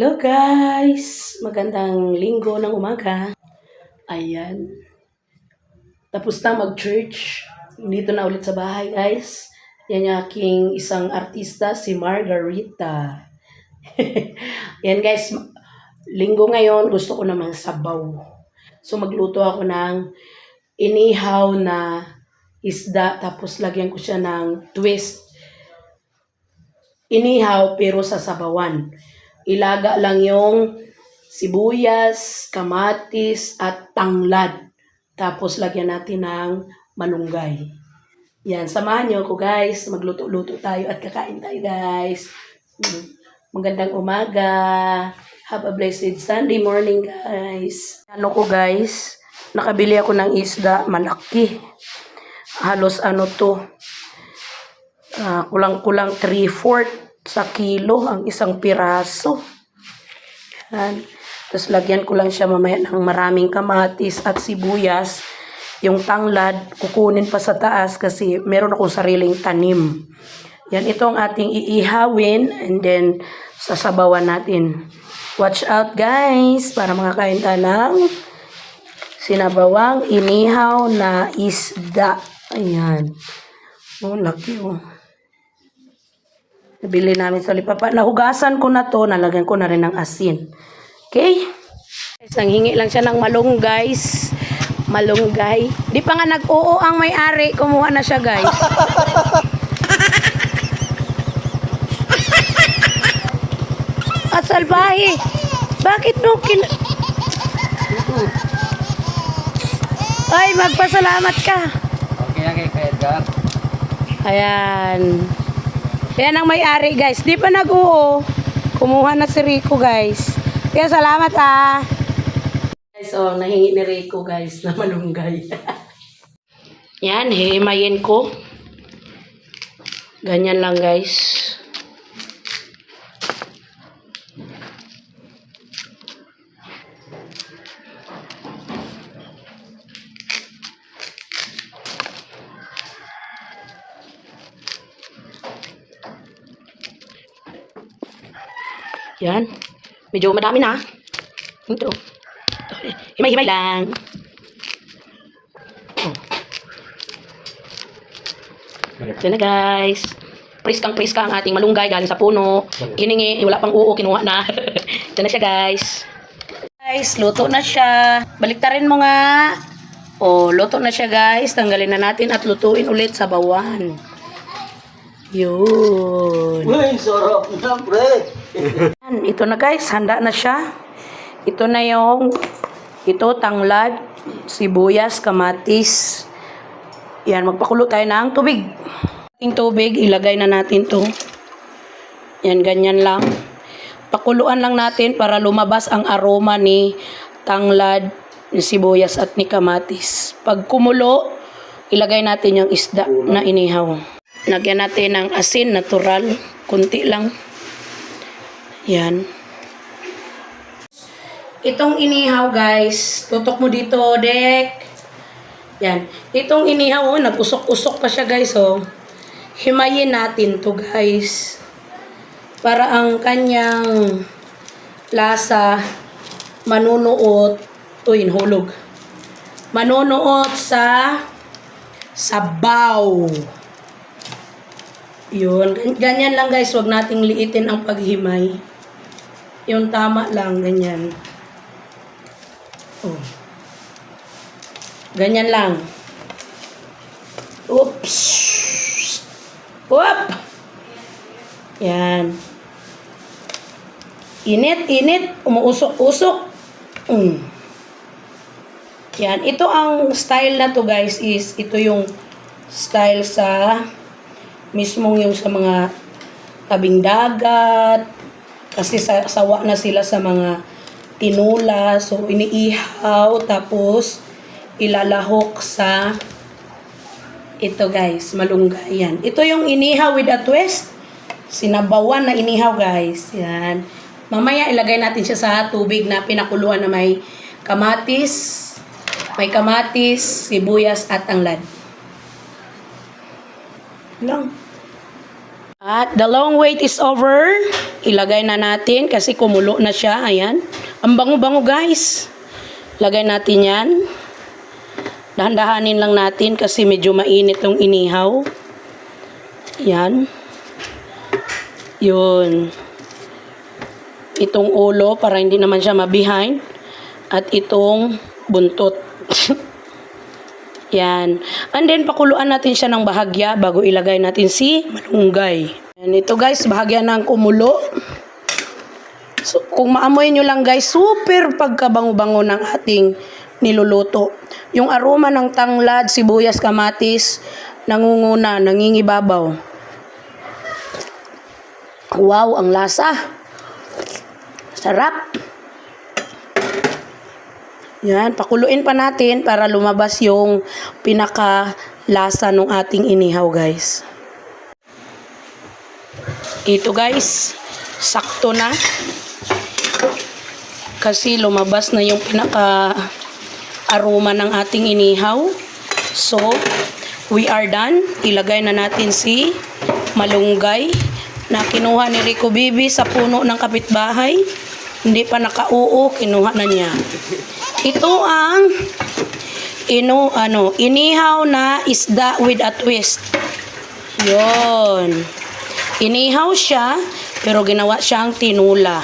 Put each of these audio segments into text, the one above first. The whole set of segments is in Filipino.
Hello guys! Magandang linggo ng umaga. Ayan. Tapos na mag-church. Dito na ulit sa bahay guys. Yan yung aking isang artista, si Margarita. Yan guys, linggo ngayon gusto ko namang sabaw. So magluto ako ng inihaw na isda tapos lagyan ko siya ng twist inihaw pero sa sabawan. Ilaga lang yung sibuyas, kamatis, at tanglad. Tapos lagyan natin ng malunggay. Yan, samahan niyo ako guys. Magluto-luto tayo at kakain tayo guys. Mm, Magandang umaga. Have a blessed Sunday morning guys. Ano ko guys, nakabili ako ng isda, malaki. Halos ano to, Ah, kulang-kulang 3-4 sa kilo ang isang piraso. Yan. Tapos lagyan ko lang siya mamaya ng maraming kamatis at sibuyas. Yung tanglad, kukunin pa sa taas kasi meron akong sariling tanim. Yan, ito ang ating iihawin and then sasabawan natin. Watch out guys para makakain tayo ng sinabawang inihaw na isda. Ayan. Oh, laki oh. Nabili namin sa lipapa. Nahugasan ko na to, nalagyan ko na rin ng asin. Okay? Guys, nanghingi lang siya ng malong guys. Malunggay. Di pa nga nag-oo ang may-ari. Kumuha na siya guys. At salbahe. Bakit no kin... Ay, magpasalamat ka. Okay lang kay Edgar. Ayan. Yan ang may-ari guys. Di pa nag-uo. Kumuha na si Rico guys. Kaya salamat ah. Guys, oh, nahingi ni Rico guys na malunggay. Yan, himayin ko. Ganyan lang guys. Yan. Medyo madami na. Ito. Himay-himay lang. Oh. Ito na guys. Priskang priska ang ating malunggay galing sa puno. Giningi, wala pang uo, kinuha na. Ito na siya guys. Guys, luto na siya. Baliktarin mo nga. Oh, luto na siya guys. Tanggalin na natin at lutuin ulit sa bawan. Yun. Uy, sarap na, pre. Ito na guys, handa na siya. Ito na yung, ito tanglad, sibuyas, kamatis. Yan, magpakulo tayo ng tubig. Yung tubig, ilagay na natin to. Yan, ganyan lang. Pakuluan lang natin para lumabas ang aroma ni tanglad, ni sibuyas at ni kamatis. Pag kumulo, ilagay natin yung isda na inihaw. Lagyan natin ng asin, natural, kunti lang. Yan. Itong inihaw, guys. Tutok mo dito, Dek. Yan. Itong inihaw, oh, nag-usok-usok pa siya, guys, oh. Himayin natin to, guys. Para ang kanyang lasa manunuot. Uy, hulog. Manunuot sa sabaw. Yun. Gan- Ganyan lang, guys. Huwag nating liitin ang paghimay. Yung tama lang, ganyan. Oh. Ganyan lang. Oops. Whoop. Yan. Init, init. Umuusok-usok. Mm. Yan. Ito ang style na to guys is ito yung style sa mismong yung sa mga tabing dagat, kasi sa, sawa na sila sa mga tinula. So, iniihaw. Tapos, ilalahok sa ito guys, malunggay. Yan. Ito yung inihaw with a twist. Sinabawan na inihaw guys. Yan. Mamaya ilagay natin siya sa tubig na pinakuluan na may kamatis, may kamatis, sibuyas at tanglad. Lang. At the long wait is over. Ilagay na natin kasi kumulo na siya. Ayan. Ang bango-bango guys. Lagay natin yan. Dahan-dahanin lang natin kasi medyo mainit yung inihaw. Yan. Yun. Itong ulo para hindi naman siya mabihind. At itong buntot. Yan. And then, pakuluan natin siya ng bahagya bago ilagay natin si malunggay. And ito guys, bahagya ng kumulo. So, kung maamoy nyo lang guys, super pagkabango-bango ng ating niluluto. Yung aroma ng tanglad, sibuyas, kamatis, nangunguna, nangingibabaw. Wow, ang lasa. Sarap. Yan, pakuluin pa natin para lumabas yung pinaka lasa ng ating inihaw, guys. Ito, guys, sakto na. Kasi lumabas na yung pinaka aroma ng ating inihaw. So, we are done. Ilagay na natin si malunggay na kinuha ni Rico Bibi sa puno ng kapitbahay. Hindi pa nakauo, kinuha na niya. Ito ang ino ano, inihaw na isda with a twist. 'Yon. Inihaw siya pero ginawa siyang tinula.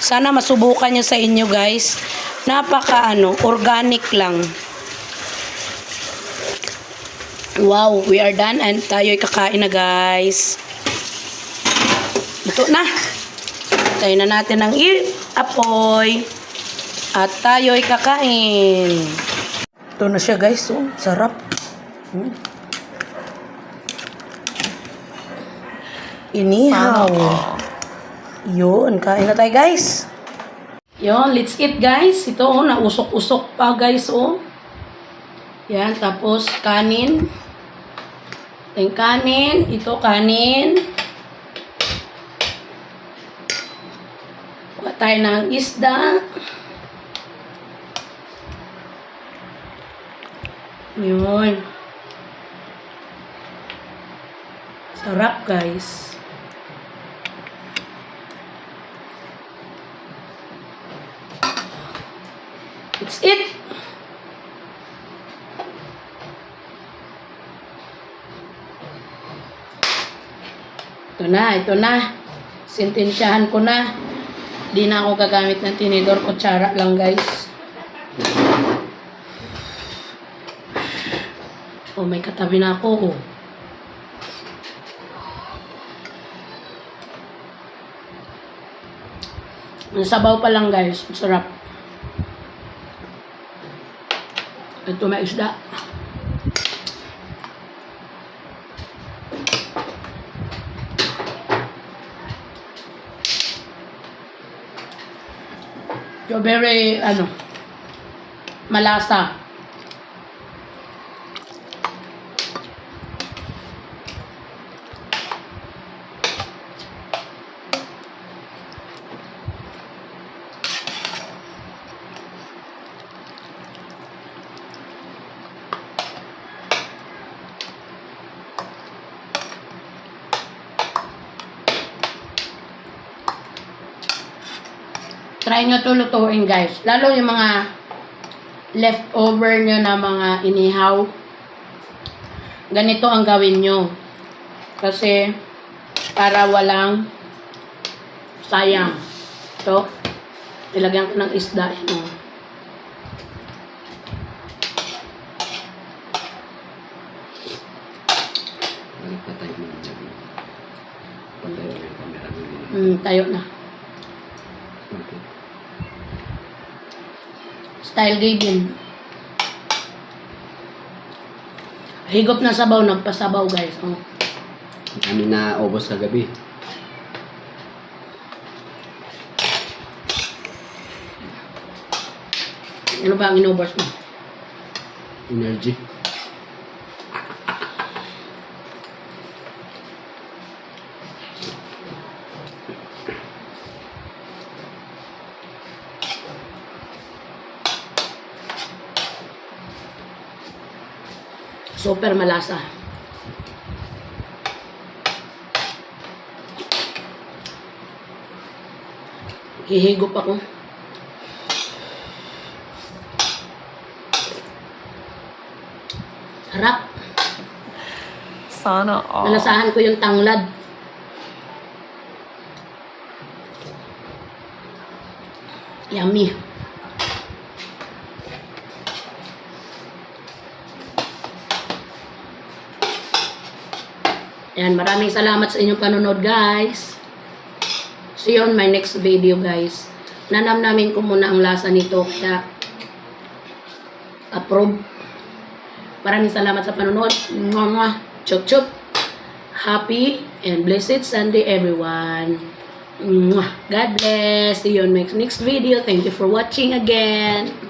Sana masubukan niyo sa inyo, guys. Napaka ano, organic lang. Wow, we are done and tayo'y kakain na, guys. Ito na. Tayo na natin ng i- apoy. At tayo'y kakain. Ito na siya guys. Oh, sarap. Hmm. Inihaw. Yun, kain na tayo guys. Yun, let's eat guys. Ito oh, nausok-usok pa guys oh. Yan, tapos kanin. Yung kanin, ito kanin. Kuha tayo ng isda. Yun. Sarap, guys. It's it. Ito na, ito na. Sintensyahan ko na. Di na ako gagamit ng tinidor. Kutsara lang, guys. Oh, may katabi na ako. Oh. Pa lang guys. Masarap. Ito may isda. Very, ano, malasa. Try nyo to lutuin guys. Lalo yung mga leftover nyo na mga inihaw. Ganito ang gawin nyo. Kasi para walang sayang. Ito. Ilagyan ko ng isda. Oh. Patay mo na dyan. Patay mo yung camera mo. Mm, tayo na. Okay. Style gabin. Higop na sabaw, nagpasabaw guys. Oh. Kami na ubos kagabi. Ano ba ang inubos mo? Energy. Super malasa. Hihigop ako. Harap. Sana all. Nalasahan ko yung tanglad. Yummy. Yan, maraming salamat sa inyong panonood, guys. See you on my next video, guys. Nanamnamin ko muna ang lasa nito, kaya approve. Maraming salamat sa panonood. Mwah. Chup, chup. Happy and blessed Sunday, everyone. Mwah. God bless. See you on my next video. Thank you for watching again.